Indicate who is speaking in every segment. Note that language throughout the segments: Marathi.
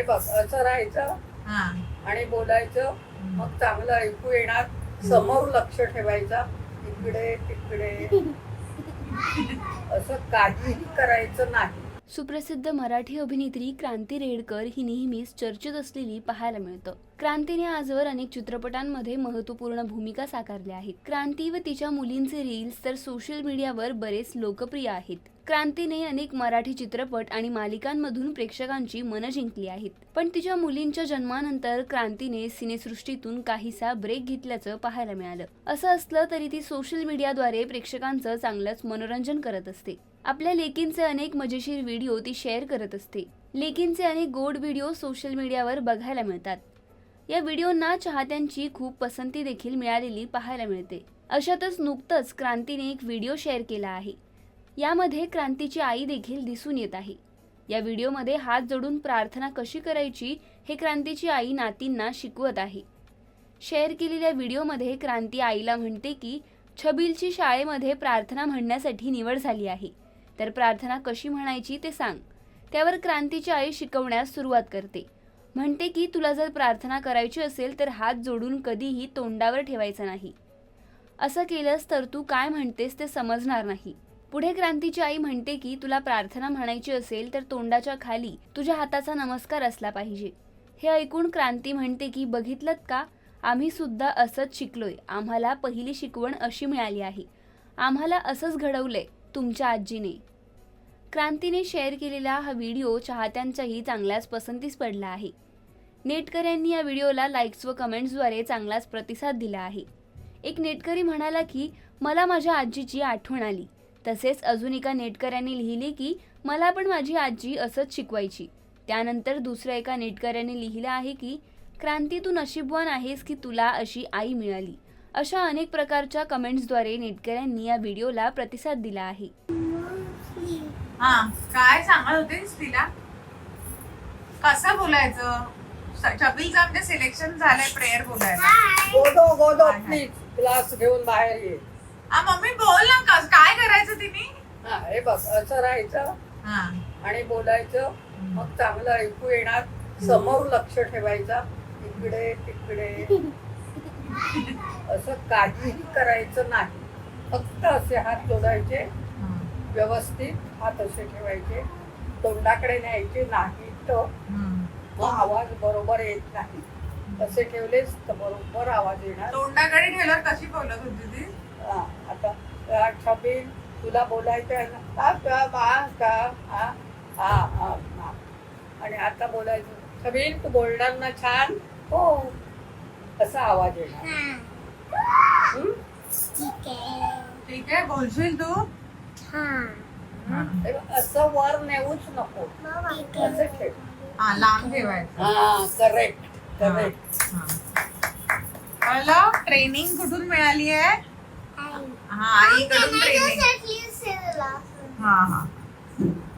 Speaker 1: हे बघ असं राहायचं आणि बोलायचं. मग चांगलं ऐकू येणार. समोर लक्ष ठेवायचं. इकडे तिकडे. असं काहीही करायचं नाही.
Speaker 2: सुप्रसिद्ध मराठी अभिनेत्री क्रांती रेडकर ही नेहमीच चर्चेत असलेली पाहायला मिळतं. क्रांतीने आजवर अनेक चित्रपटांमध्ये महत्त्वपूर्ण भूमिका साकारल्या आहेत. क्रांती व तिच्या मुलींचे रील्स तर सोशल मीडियावर बरेच लोकप्रिय आहेत. क्रांतीने अनेक मराठी चित्रपट आणि मालिकांमधून प्रेक्षकांची मनं जिंकली आहेत. पण तिच्या मुलींच्या जन्मानंतर क्रांतीने सिनेसृष्टीतून काहीसा ब्रेक घेतल्याचं पाहायला मिळालं. असं असलं तरी ती सोशल मीडियाद्वारे प्रेक्षकांचं चांगलंच मनोरंजन करत असते. आपल्या लेकींचे अनेक मजेशीर व्हिडिओ ती शेअर करत असते. लेकींचे अनेक गोड व्हिडिओ सोशल मीडियावर बघायला मिळतात. या व्हिडिओंना चाहत्यांची खूप पसंती देखील मिळालेली पाहायला मिळते. अशातच नुकतंच क्रांतीने एक व्हिडिओ शेअर केला आहे. यामध्ये क्रांतीची आई देखील दिसून येत आहे. या व्हिडिओमध्ये हात जोडून प्रार्थना कशी करायची हे क्रांतीची आई नातींना शिकवत आहे. शेअर केलेल्या व्हिडिओमध्ये क्रांती आईला म्हणते की छबिलची शाळेमध्ये प्रार्थना म्हणण्यासाठी निवड झाली आहे. तर प्रार्थना कशी म्हणायची ते सांग. त्यावर क्रांतीची आई शिकवण्यास सुरुवात करते. म्हणते की तुला जर प्रार्थना करायची असेल तर हात जोडून कधीही तोंडावर ठेवायचा नाही. असं केलंस तर तू काय म्हणतेस ते समजणार नाही. पुढे क्रांतीची आई म्हणते की तुला प्रार्थना म्हणायची असेल तर तोंडाच्या खाली तुझ्या हाताचा नमस्कार असला पाहिजे. हे ऐकून क्रांती म्हणते की बघितलं का? आम्ही सुद्धा असंच शिकलोय. आम्हाला पहिली शिकवण अशी मिळाली आहे. आम्हाला असंच घडवलंय तुमच्या आजीने. क्रांतीने शेअर केलेला हा व्हिडिओ चाहत्यांच्याही चांगल्याच पसंतीस पडला आहे. नेटकऱ्यांनी या व्हिडिओला लाईक्स व कमेंट्सद्वारे चांगलाच प्रतिसाद दिला आहे. एक नेटकरी म्हणाला की मला माझ्या आजीची आठवण आली. तसेच अजून एका नेटकऱ्यांनी लिहिले की मला पण माझी आजी असंच शिकवायची. त्यानंतर दुसऱ्या एका नेटकऱ्याने लिहिलं आहे की क्रांती तू नशीबवान आहेस की तुला अशी आई मिळाली. अशा अनेक प्रकारच्या कमेंट्सद्वारे नेटकऱ्यांनी या व्हिडिओला प्रतिसाद दिला आहे.
Speaker 3: हा काय सांगत होतेस तिला कसं बोलायचं? छबिलचं आमच्या सिलेक्शन झालंय प्रेयर बोलायला.
Speaker 1: गोदो गोदो
Speaker 3: हाय, हाय.
Speaker 1: प्लीज क्लास घेऊन बाहेर ये.
Speaker 3: हा मम्मी बोल ना कस- काय करायचं तिने?
Speaker 1: हा हे बघ असं राहायचं
Speaker 3: हा.
Speaker 1: आणि बोलायचं. मग चांगलं ऐकू येणार समोर लक्ष ठेवायचं. इकडे तिकडे. असं काहीही करायचं नाही. फक्त असे हात जोडायचे. व्यवस्थित हात असे ठेवायचे. तोंडाकडे न्यायचे नाही तर मग आवाज बरोबर येत नाही. तसे ठेवलेच तर बरोबर आवाज येणार.
Speaker 3: तोंडाकडे ठेवल्यावर कशी बोलत होती ती?
Speaker 1: हा, आता अ, छबील तुला बोलायचं आहे ना? का का बा का. आणि आता बोलायचं. छबील तू बोलणार ना छान? हो. असा आवाज येणार?
Speaker 3: ठीक आहे. बोलशील तू?
Speaker 1: असं वर नेऊच नको. असं ठेव.
Speaker 3: हा लांब ठेवायचं.
Speaker 1: हा करेक्ट करेक्ट
Speaker 3: हा. कळलं ट्रेनिंग कुठून मिळाली आहे? हा आईकडून ट्रेनिंग हा हा.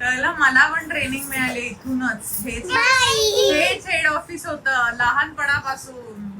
Speaker 3: कळलं? मला पण ट्रेनिंग मिळाली इथूनच. हेच. हेच हेड ऑफिस होतं लहानपणापासून.